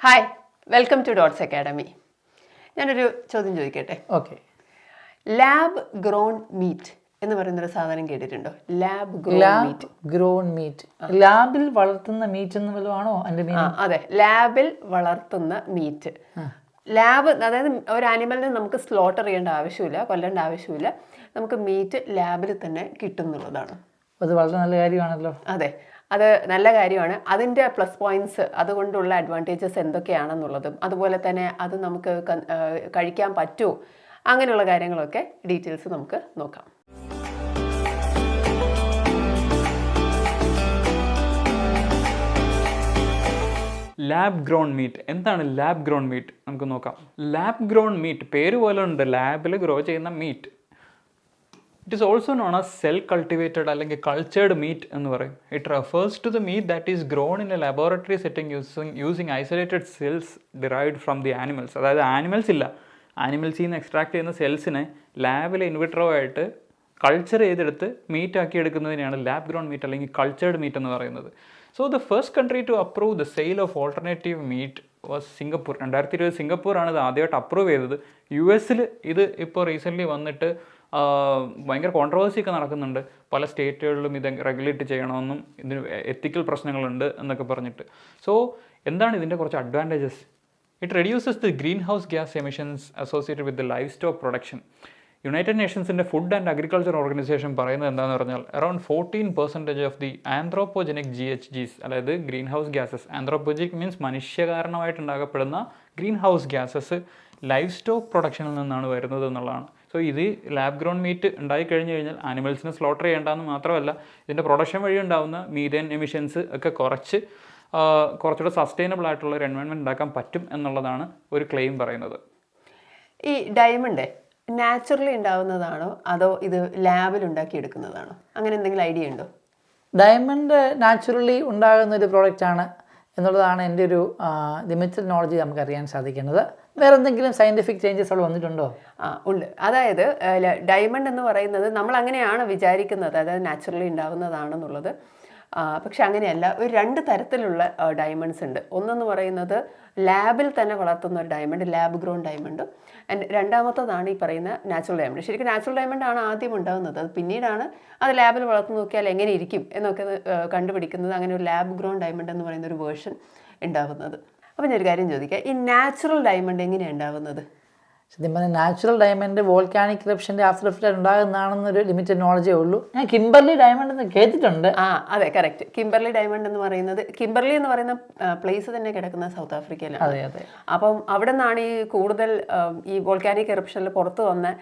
Hi welcome to Dots Academy ഞാനൊരു ചോദ്യം ചോദിക്കട്ടെ? ഓക്കെ ലാബ് ഗ്രോൺ മീറ്റ് എന്ന് പറയുന്നൊരു സാധനം കേട്ടിട്ടുണ്ടോ? Lab lab meat grown meat ലാബിൽ വളർത്തുന്ന മീറ്റ് എന്ന് വല്ലതും ആണോ എന്റെ അതെ. ലാബിൽ വളർത്തുന്ന മീറ്റ് ലാബ് അതായത് ഒരു ആനിമലിനെ നമുക്ക് സ്ലോട്ടർ ചെയ്യേണ്ട ആവശ്യമില്ല കൊല്ലേണ്ട ആവശ്യമില്ല. നമുക്ക് മീറ്റ് ലാബിൽ തന്നെ കിട്ടുന്നുള്ളതാണ്. അത് വളരെ നല്ല കാര്യമാണല്ലോ. അതെ. അത് നല്ല കാര്യമാണ്. അതിന്റെ പ്ലസ് പോയിന്റ്സ് അതുകൊണ്ടുള്ള അഡ്വാന്റേജസ് എന്തൊക്കെയാണെന്നുള്ളതും അതുപോലെ തന്നെ അത് നമുക്ക് കഴിക്കാൻ പറ്റുമോ അങ്ങനെയുള്ള കാര്യങ്ങളൊക്കെ ഡീറ്റെയിൽസ് നമുക്ക് നോക്കാം. ലാബ് ഗ്രോൺ മീറ്റ് എന്താണ് ലാബ് ഗ്രോൺ മീറ്റ് നമുക്ക് നോക്കാം. ലാബ് ഗ്രോൺ മീറ്റ് പേര് പോലെ ഉണ്ട്. ലാബിൽ ഗ്രോ ചെയ്യുന്ന meat it is also known as cell cultivated അല്ലെങ്കിൽ കൾച്ചേർഡ് മീറ്റ് എന്ന് പറയും. It refers to the meat that is grown in a laboratory setting using using isolated cells derived from the animals അതായത് animals ഇല്ല. ആനിമൽസിൽ നിന്ന് extract ചെയ്യുന്ന സെൽസിനെ ലാബിലെ ഇൻവിട്രോ ആയിട്ട് കൾച്ചർ ചെയ്തെടുത്ത് മീറ്റ് ആക്കി എടുക്കുന്നതിനെയാണ് ലാബ് ഗ്രോൺ മീറ്റ് അല്ലെങ്കിൽ കൾച്ചേർഡ് മീറ്റ് എന്ന് പറയുന്നത്. So the first country to approve the sale of alternative meat was Singapore രണ്ടായിരത്തി ഇരുപത് സിംഗപ്പൂറാണ് ഇത് ആദ്യമായിട്ട് അപ്രൂവ് ചെയ്തത്. യു എസിൽ ഇത് ഇപ്പോൾ റീസെന്റ്ലി വന്നിട്ട് ഭയങ്കര കോൺട്രവേഴ്സി ഒക്കെ നടക്കുന്നുണ്ട്. പല സ്റ്റേറ്റുകളിലും ഇത് റെഗുലേറ്റ് ചെയ്യണമെന്നും ഇതിന് എത്തിക്കൽ പ്രശ്നങ്ങളുണ്ട് എന്നൊക്കെ പറഞ്ഞിട്ട്. സോ എന്താണ് ഇതിന്റെ കുറച്ച് advantages it reduces the greenhouse gas emissions associated with the livestock production United നേഷൻസിന്റെ food and agriculture organization പറയുന്നത് എന്താണെന്ന് പറഞ്ഞാൽ around fourteen percentage of the anthropogenic G H Gs അതായത് greenhouse gases anthropogenic means മനുഷ്യകാരണമായിട്ടുണ്ടാകപ്പെടുന്ന greenhouse gases livestock പ്രൊഡക്ഷനിൽ നിന്നാണ് വരുന്നത് എന്നുള്ളതാണ്. So ഇത് ലാബ് ഗ്രോൺ മീറ്റ് ഉണ്ടായി കഴിഞ്ഞു കഴിഞ്ഞാൽ ആനിമൽസിനെ സ്ലോട്ടർ ചെയ്യേണ്ടെന്ന് മാത്രമല്ല ഇതിന്റെ പ്രൊഡക്ഷൻ വഴി ഉണ്ടാകുന്ന മീതേൻ എമിഷൻസ് ഒക്കെ കുറച്ച് കുറച്ചുകൂടെ സസ്റ്റൈനബിൾ ആയിട്ടുള്ള ഒരു എൻവയോൺമെന്റ് ഉണ്ടാക്കാൻ പറ്റും എന്നുള്ളതാണ് ഒരു ക്ലെയിം പറയുന്നത്. ഈ ഡയമണ്ട് നാച്ചുറലി ഉണ്ടാവുന്നതാണോ? അതോ ഇത് ലാബിൽ ഉണ്ടാക്കിയെടുക്കുന്നതാണോ? അങ്ങനെ എന്തെങ്കിലും ഐഡിയ ഉണ്ടോ? ഡയമണ്ട് നാച്ചുറലി ഉണ്ടാകുന്ന ഒരു പ്രോഡക്റ്റാണ് എന്നുള്ളതാണ് എന്റെ ഒരു ലിമിറ്റഡ് നോളജ് നമുക്കറിയാൻ സാധിക്കുന്നത്. വേറെ എന്തെങ്കിലും സയന്റിഫിക് ചേഞ്ചസ് അവിടെ വന്നിട്ടുണ്ടോ? ആ ഉണ്ട്. അതായത് ഡയമണ്ട് എന്ന് പറയുന്നത് നമ്മൾ അങ്ങനെയാണ് വിചാരിക്കുന്നത്. അതായത് നാച്ചുറലി ഉണ്ടാകുന്നതാണെന്നുള്ളത് പക്ഷെ അങ്ങനെയല്ല. ഒരു രണ്ട് തരത്തിലുള്ള ഡയമണ്ട്സ് ഉണ്ട്. ഒന്നെന്ന് പറയുന്നത് ലാബിൽ തന്നെ വളർത്തുന്ന ഒരു diamond lab grown diamond and രണ്ടാമത്തതാണ് ഈ പറയുന്ന നാച്ചുറൽ ഡയമണ്ട് ശരിക്കും നാച്ചുറൽ ഡയമണ്ട് ആണ് ആദ്യം ഉണ്ടാകുന്നത്. അത് പിന്നീടാണ് അത് ലാബിൽ വളർന്നു നോക്കിയാൽ എങ്ങനെ ഇരിക്കും എന്നൊക്കെ കണ്ടുപിടിക്കുന്നത്. അങ്ങനെ ഒരു ലാബ് ഗ്രോൺ ഡയമണ്ട് എന്ന് പറയുന്ന ഒരു വേർഷൻ ഉണ്ടാവുന്നത്. അപ്പം ഞാനൊരു കാര്യം ചോദിക്കാം. ഈ നാച്ചുറൽ ഡയമണ്ട് എങ്ങനെയാണ് ഉണ്ടാവുന്നത്? സത്യം പറഞ്ഞാൽ നാച്ചുറൽ ഡയമണ്ട് വോൾക്കാനിക് ഇറപ്ഷന്റെ ആഫ്റ്റർ എഫക്റ്റ് ഉണ്ടാകുന്നതാണെന്നൊരു ലിമിറ്റഡ് നോളജേ ഉള്ളൂ. ഞാൻ കിംബർലി ഡയമണ്ട് എന്ന് കേട്ടിട്ടുണ്ട്. ആ അതെ കറക്റ്റ് കിംബർലി ഡയമണ്ട് എന്ന് പറയുന്നത് കിംബർലി എന്ന് പറയുന്ന പ്ലേസ് തന്നെ കിടക്കുന്ന സൗത്ത് ആഫ്രിക്കയിലാണ് അതെ അതെ. അപ്പം അവിടെ നിന്നാണ് ഈ കൂടുതൽ ഈ വോൾക്കാനിക് എറപ്ഷനിൽ പുറത്ത് വന്ന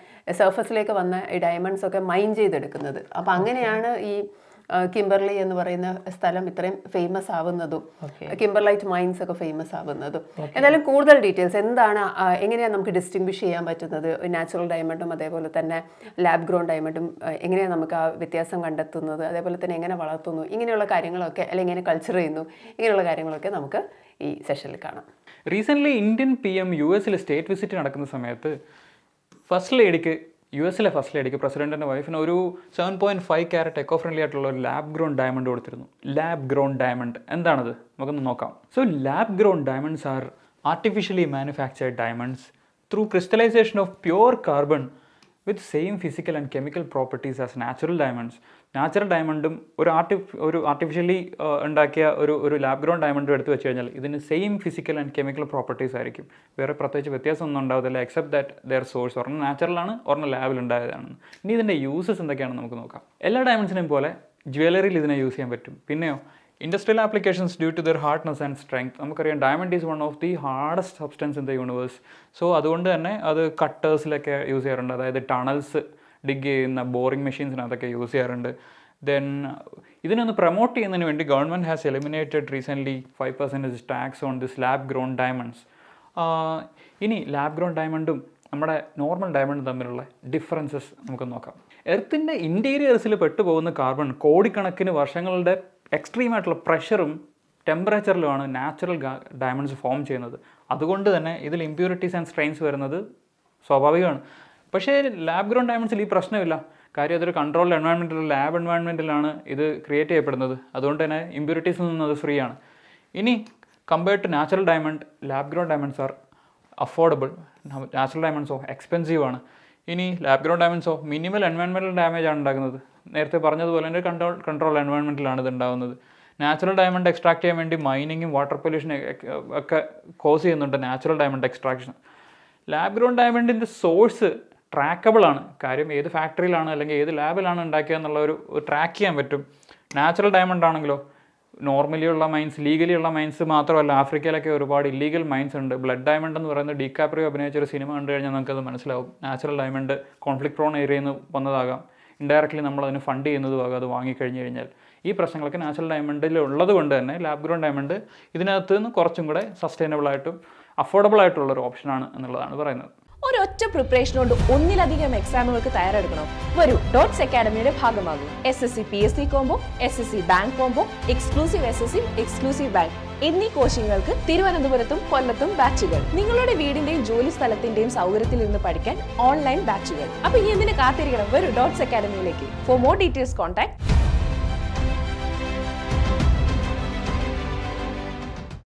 സർഫസിലേക്ക് വന്ന ഈ ഡയമണ്ട്സ് ഒക്കെ മൈൻ ചെയ്തെടുക്കുന്നത്. അപ്പം അങ്ങനെയാണ് ഈ കിംബർലി എന്ന് പറയുന്ന സ്ഥലം ഇത്രയും ഫേമസ് ആവുന്നതും കിംബർലൈറ്റ് മൈൻസ് ഒക്കെ ഫേമസ് ആവുന്നതും. എന്തായാലും കൂടുതൽ ഡീറ്റെയിൽസ് എന്താണ് എങ്ങനെയാണ് നമുക്ക് ഡിസ്റ്റിംഗ്വിഷ് ചെയ്യാൻ പറ്റുന്നത്? നാച്ചുറൽ ഡയമണ്ടും അതേപോലെ തന്നെ ലാബ് ഗ്രോൺ ഡയമണ്ടും എങ്ങനെയാണ് നമുക്ക് ആ വ്യത്യാസം കണ്ടെത്തുന്നത്? അതേപോലെ തന്നെ എങ്ങനെ വളർത്തുന്നു? ഇങ്ങനെയുള്ള കാര്യങ്ങളൊക്കെ അല്ലെങ്കിൽ എങ്ങനെ കൾച്ചർ ചെയ്യുന്നു? ഇങ്ങനെയുള്ള കാര്യങ്ങളൊക്കെ നമുക്ക് ഈ സെഷനിൽ കാണാം. Recently Indian P M U എസിൽ സ്റ്റേറ്റ് വിസിറ്റ് നടക്കുന്ന സമയത്ത് ഫസ്റ്റ് ലേഡിക്ക് യു എസിലെ ഫസ്റ്റ് ലേഡിക്ക് പ്രസിഡന്റിന്റെ വൈഫിന് ഒരു seven point five carat eco friendly ആയിട്ടുള്ള ഒരു ലാബ് ഗ്രോൺ ഡയമണ്ട് കൊടുത്തിരുന്നു. ലാബ് ഗ്രോൺ ഡയമണ്ട് എന്താണത്? നമുക്കൊന്ന് നോക്കാം. So lab grown diamonds are artificially manufactured diamonds through crystallisation of pure carbon with same physical and chemical properties as natural diamonds natural ഡയമണ്ടും ഒരു ആർട്ടി ഒരു artificially ഉണ്ടാക്കിയ ഒരു ഒരു ലാബ് ഗ്രോൺ ഡയമണ്ടും എടുത്ത് വെച്ച് കഴിഞ്ഞാൽ ഇതിന് same physical and chemical properties ആയിരിക്കും. വേറെ പ്രത്യേകിച്ച് വ്യത്യാസമൊന്നും ഉണ്ടാവത്തില്ല എക്സെപ്റ്റ് ദാറ്റ് ദെയർ സോഴ്സ് ഒരെണ്ണം നാച്ചുറലാണ് ഒരെണ്ണം ലാബിൽ ഉണ്ടായതാണ്. ഇനി ഇതിന്റെ യൂസസ് എന്തൊക്കെയാണെന്ന് നമുക്ക് നോക്കാം. എല്ലാ ഡയമണ്ട്സിനെയും പോലെ ജ്വല്ലറിയിൽ ഇതിനെ യൂസ് ചെയ്യാൻ പറ്റും. പിന്നെയോ industrial applications due to their hardness and strength നമുക്കറിയാം diamond is one of the hardest substance in the universe so അതുകൊണ്ട് തന്നെ അത് കട്ടേഴ്സിലൊക്കെ യൂസ് ചെയ്യാറുണ്ട്. അതായത് ടണൽസ് ഡിഗ് ചെയ്യുന്ന ബോറിംഗ് മെഷീൻസിനകത്തൊക്കെ യൂസ് ചെയ്യാറുണ്ട്. ദെൻ ഇതിനൊന്ന് പ്രൊമോട്ട് ചെയ്യുന്നതിന് വേണ്ടി government has eliminated recently five percentage tax on this lab grown diamonds ഇനി ലാബ് ഗ്രോൺ ഡയമണ്ടും നമ്മുടെ നോർമൽ ഡയമണ്ടും തമ്മിലുള്ള ഡിഫറൻസസ് നമുക്ക് നോക്കാം. എർത്തിന്റെ ഇന്റീരിയേഴ്സിൽ പെട്ടുപോകുന്ന കാർബൺ കോടിക്കണക്കിന് വർഷങ്ങളുടെ എക്സ്ട്രീം ആയിട്ടുള്ള പ്രഷറും ടെമ്പറേച്ചറിലുമാണ് നാച്ചുറൽ ഡയമണ്ട്സ് ഫോം ചെയ്യുന്നത്. അതുകൊണ്ട് തന്നെ ഇതിൽ ഇമ്പ്യൂരിറ്റീസ് ആൻഡ് സ്ട്രെയിൻസ് വരുന്നത് സ്വാഭാവികമാണ്. പക്ഷേ ലാബ് ഗ്രൗണ്ട് ഡയമണ്ട്സിൽ ഈ പ്രശ്നമില്ല. കാര്യം അതൊരു കൺട്രോൾഡ് എൻവയോൺമെന്റിൽ ലാബ് എൻവയോൺമെന്റിലാണ് ഇത് ക്രിയേറ്റ് ചെയ്യപ്പെടുന്നത്. അതുകൊണ്ട് തന്നെ ഇമ്പ്യൂരിറ്റീസിൽ നിന്ന് അത് ഫ്രീ ആണ്. ഇനി compared to natural diamond lab grown diamonds are affordable natural ഡയമണ്ട്സോ expensive ആണ്. ഇനി ലാബ് ഗ്രോൺ ഡയമണ്ട്സോ മിനിമൽ എൻവയോൺമെന്റൽ ഡാമേജ് ആണ് ഉണ്ടാകുന്നത്. നേരത്തെ പറഞ്ഞതുപോലെ തന്നെ കൺട്രോൾ കൺട്രോൾ എൻവയോൺമെന്റിലാണ് ഇത് ഉണ്ടാകുന്നത്. നാച്ചുറൽ ഡയമണ്ട് എക്സ്ട്രാക്ട് ചെയ്യാൻ വേണ്ടി മൈനിങ്ങും വാട്ടർ പൊല്യൂഷൻ ഒക്കെ കോസ് ചെയ്യുന്നുണ്ട് natural diamond extraction lab grown ഡയമണ്ടിന്റെ source traceable ആണ്. കാര്യം ഏത് ഫാക്ടറിയിലാണ് അല്ലെങ്കിൽ ഏത് ലാബിലാണ് ഉണ്ടാക്കിയതെന്നുള്ള ഒരു ട്രാക്ക് ചെയ്യാൻ പറ്റും. നാച്ചുറൽ ഡയമണ്ട് ആണെങ്കിലോ നോർമലി ഉള്ള മൈൻസ് ലീഗലി ഉള്ള മൈൻസ് മാത്രമല്ല ആഫ്രിക്കയിലൊക്കെ ഒരുപാട് ഇല്ലീഗൽ മൈൻസ് ഉണ്ട്. ബ്ലഡ് ഡയമണ്ട് എന്ന് ഡീകാപ്രിയോ അഭിനയിച്ച ഒരു സിനിമ കണ്ടു കഴിഞ്ഞാൽ നമുക്കത് മനസ്സിലാവും. നാച്ചുറൽ ഡയമണ്ട് കോൺഫ്ലിക്ട് പ്രോൺ ഏരിയയിൽ നിന്ന് വന്നതാകാം. ഇൻഡയറക്റ്റ്ലി നമ്മൾ അതിന് ഫണ്ട് ചെയ്യുന്നതുമാകാം അത് വാങ്ങിക്കഴിഞ്ഞ് കഴിഞ്ഞാൽ. ഈ പ്രശ്നങ്ങളൊക്കെ നാച്ചുറൽ ഡയമണ്ടിൽ ഉള്ളത് കൊണ്ട് തന്നെ ലാബ് ഗ്രോൺ ഡയമണ്ട് ഇതിനകത്ത് നിന്ന് കുറച്ചും കൂടെ സസ്റ്റൈനബിൾ ആയിട്ടും അഫോർഡബിൾ ആയിട്ടുള്ള ഒരു ഓപ്ഷനാണ് എന്നുള്ളതാണ് പറയുന്നത്. ഒരൊറ്റ പ്രിപ്പറേഷൻ കൊണ്ട് ഒന്നിലധികം എക്സാമുകൾക്ക് തയ്യാറെടുക്കണോ. വരൂ ഡോട്ട്സ് അക്കാഡമിയുടെ ഭാഗമാകും. S S C P S C combo S S C bank combo exclusive S S C exclusive bank എന്നീ കോച്ചിങ്ങുകൾക്ക് തിരുവനന്തപുരത്തും കൊല്ലത്തും ബാച്ചുകൾ നിങ്ങളുടെ വീടിന്റെയും ജോലി സ്ഥലത്തിന്റെയും സൗകര്യത്തിൽ നിന്ന് പഠിക്കാൻ ഓൺലൈൻ ബാച്ചുകൾ അപ്പൊ ഇനി എന്തിനു കാത്തിരിക്കണം? വരൂ ഡോട്ട്സ് അക്കാഡമിയിലേക്ക് ഫോർ മോർ ഡീറ്റെയിൽസ് കോൺടാക്ട്